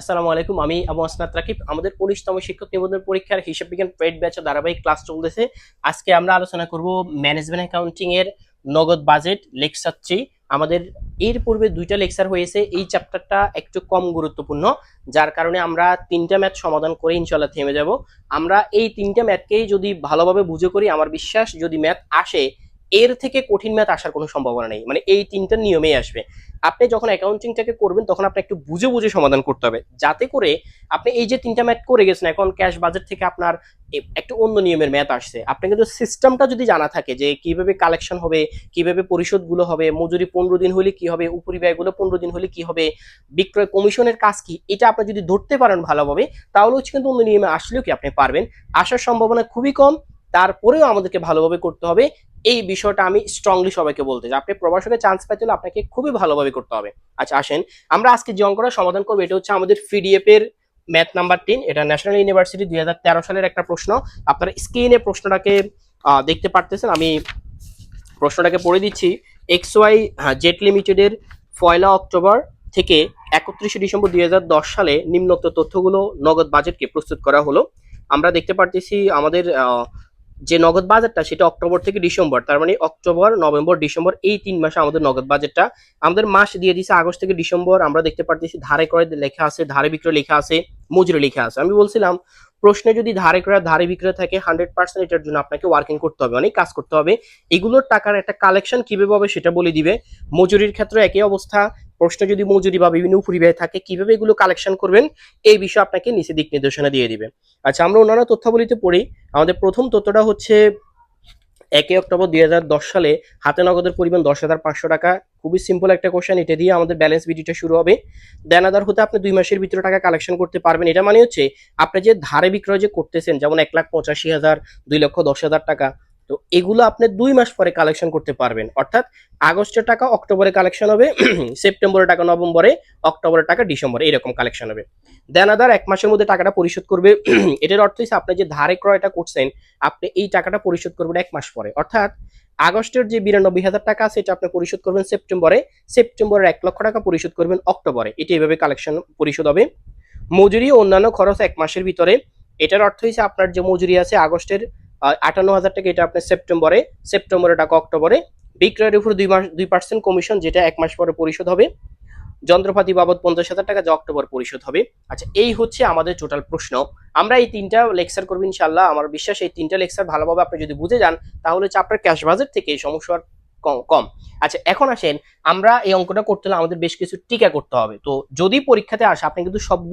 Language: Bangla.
আসসালামু আলাইকুম। আমি আবু আসনাত রাকিব। আমাদের উনিশতম শিক্ষক নিবন্ধন পরীক্ষার হিসাব বিজ্ঞান প্রেড ব্যাচের ধারাবাহিক ক্লাস চলতেছে। আজকে আমরা আলোচনা করব ম্যানেজমেন্ট অ্যাকাউন্টিং এর নগদ বাজেট লেকচার থ্রি। আমাদের এর পূর্বে দুইটা লেকচার হয়েছে। এই চ্যাপ্টারটা একটু কম গুরুত্বপূর্ণ, যার কারণে আমরা তিনটা ম্যাথ সমাধান করে ইনশাল্লাহ থেমে যাব। আমরা এই তিনটা ম্যাথকেই যদি ভালোভাবে বুঝে করি, আমার বিশ্বাস যদি ম্যাথ আসে এর থেকে কঠিন ম্যাথ আসার কোনো সম্ভাবনা নেই। মানে এই তিনটা নিয়মেই আসবে। আপনি যখন অ্যাকাউন্টিংটাকে করবেন, তখন আপনি একটু বুঝে বুঝে সমাধান করতে হবে। যাতে করে আপনি এই যে তিনটা ম্যাথ করে গেছেন, এখন ক্যাশ বাজেট থেকে আপনার একটু অন্য নিয়মের ম্যাথ আসছে। আপনি কিন্তু সিস্টেমটা যদি জানা থাকে যে কীভাবে কালেকশন হবে, কীভাবে পরিশোধগুলো হবে, মজুরি পনেরো দিন হলে কি হবে, উপরি ব্যয়গুলো পনেরো দিন হলে কি হবে, বিক্রয় কমিশনের কাজ কি, এটা আপনি যদি ধরতে পারেন ভালোভাবে, তাহলে হচ্ছে কিন্তু অন্য নিয়মে আসলেও কি আপনি পারবেন। আসার সম্ভাবনা খুবই কম, তারপরেও আমাদেরকে ভালোভাবে করতে হবে। এই বিষয়টা আমি স্ট্রংলি সবাইকে বলতে চাই। আপনি প্রবাসকে চান্স পেতে হলে আপনাকে খুবই ভালোভাবে করতে হবে। আচ্ছা আসেন। আমরা আজকে যে অঙ্কটা সমাধান করব, এটা হচ্ছে আমাদের পিডিএফ এর ম্যাথ নাম্বার তিন। এটা ন্যাশনাল ইউনিভার্সিটি দু হাজার তেরো সালের একটা প্রশ্ন। আপনারা স্ক্রিনে প্রশ্নটাকে দেখতে পারতেছেন। আমি প্রশ্নটাকে পড়ে দিচ্ছি। এক্স ওয়াই জেট লিমিটেডের পয়লা অক্টোবর থেকে একত্রিশে ডিসেম্বর দুই হাজার দশ সালে নিম্নোক্ত তথ্যগুলো নগদ বাজেটকে প্রস্তুত করা হলো। আমরা দেখতে পারতেছি আমাদের যে নগদ বাজেটটা সেটা অক্টোবর থেকে ডিসেম্বর, তার মানে অক্টোবর, নভেম্বর, ডিসেম্বর এই তিন মাসে আমাদের নগদ বাজেটটা, আমাদের মাস দিয়ে দিছে আগস্ট থেকে ডিসেম্বর, আমরা দেখতে পারতেছি ধারে ক্রয় লেখা আছে, ধারে বিক্রয় লেখা আছে, মজুরি লেখা আছে। আমি বলছিলাম, প্রশ্নে যদি ধারে ক্রয় ধারে বিক্রয় থাকে হান্ড্রেড পার্সেন্ট এটার জন্য আপনাকে ওয়ার্কিং করতে হবে, অনেক কাজ করতে হবে। এগুলোর টাকার একটা কালেকশন কীভাবে হবে সেটা বলে দিবে। মজুরির ক্ষেত্রে একই অবস্থা প্রশ্ন যদি মজুরি বা বিভিন্ন উপরিব্যয় থাকে, কীভাবে এগুলো কালেকশন করবেন, এই বিষয়ে আপনাকে নিচে দিক নির্দেশনা দিয়ে দিবে। আচ্ছা আমরা অন্যান্য তথ্যাবলিতে পড়ি। আমাদের প্রথম তথ্যটা হচ্ছে একই অক্টোবর দু হাজার দশ সালে হাতে নগদের পরিমাণ দশ হাজার পাঁচশো টাকা। খুবই সিম্পল একটা কোশ্চেন এটা দিয়ে আমাদের ব্যালেন্স ভিডিওটা শুরু হবে। দেনাদার হতে আপনি দুই মাসের ভিতরে টাকা কালেকশন করতে পারবেন। এটা মানে হচ্ছে, আপনি যে ধারে বিক্রয় যে করতেছেন, যেমন এক লাখ পঁচাশি হাজার, দুই লক্ষ দশ হাজার টাকা তো এগুলো আপনি দুই মাস পরে কালেকশন করতে পারবেন। অর্থাৎ আগস্টের টাকা অক্টোবরে কালেকশন হবে, সেপ্টেম্বরের টাকা নভেম্বরে, অক্টোবরের টাকা ডিসেম্বরে এরকম কালেকশন হবে। দেনাদার এক মাসের মধ্যে টাকাটা পরিশোধ করবে। এটার অর্থ হচ্ছে আপনি যে ধারে ক্রয়টা করছেন, আপনি এই টাকাটা পরিশোধ করবেন এক মাস পরে। অর্থাৎ আগস্টের যে বিরানব্বই হাজার টাকা আছে, এটা আপনি পরিশোধ করবেন সেপ্টেম্বরে, সেপ্টেম্বরের এক লক্ষ টাকা পরিশোধ করবেন অক্টোবরে। এটি এভাবে কালেকশন পরিশোধ হবে। মজুরি অন্যান্য খরচ এক মাসের ভিতরে। এটার অর্থ হচ্ছে আপনার যে মজুরি আছে, আগস্টের আটান্ন হাজার টাকা এটা আপনার সেপ্টেম্বরে সেপ্টেম্বরের টাকা অক্টোবরে। বিক্রয়ের উপর দুই মাস দুই পার্সেন্ট কমিশন যেটা এক মাস পরে পরিশোধ হবে। যন্ত্রপাতি বাবদ পঞ্চাশ হাজার টাকা, যা অক্টোবর পরিশোধ হবে। আচ্ছা এই হচ্ছে আমাদের টোটাল প্রশ্ন। আমরা এই তিনটা লেকচার করব ইনশাল্লাহ আমার বিশ্বাস এই তিনটা লেকচার ভালোভাবে আপনি যদি বুঝে যান, তাহলে হচ্ছে আপনার ক্যাশ বাজেট থেকে এই সমস্যা আর কম কম। আচ্ছা এখন আসেন, আমরা এই অঙ্কটা করতে হলে আমাদের বেশ কিছু টিকা করতে হবে। তো যদি পরীক্ষাতে আসে, আপনি কিন্তু সবগুলো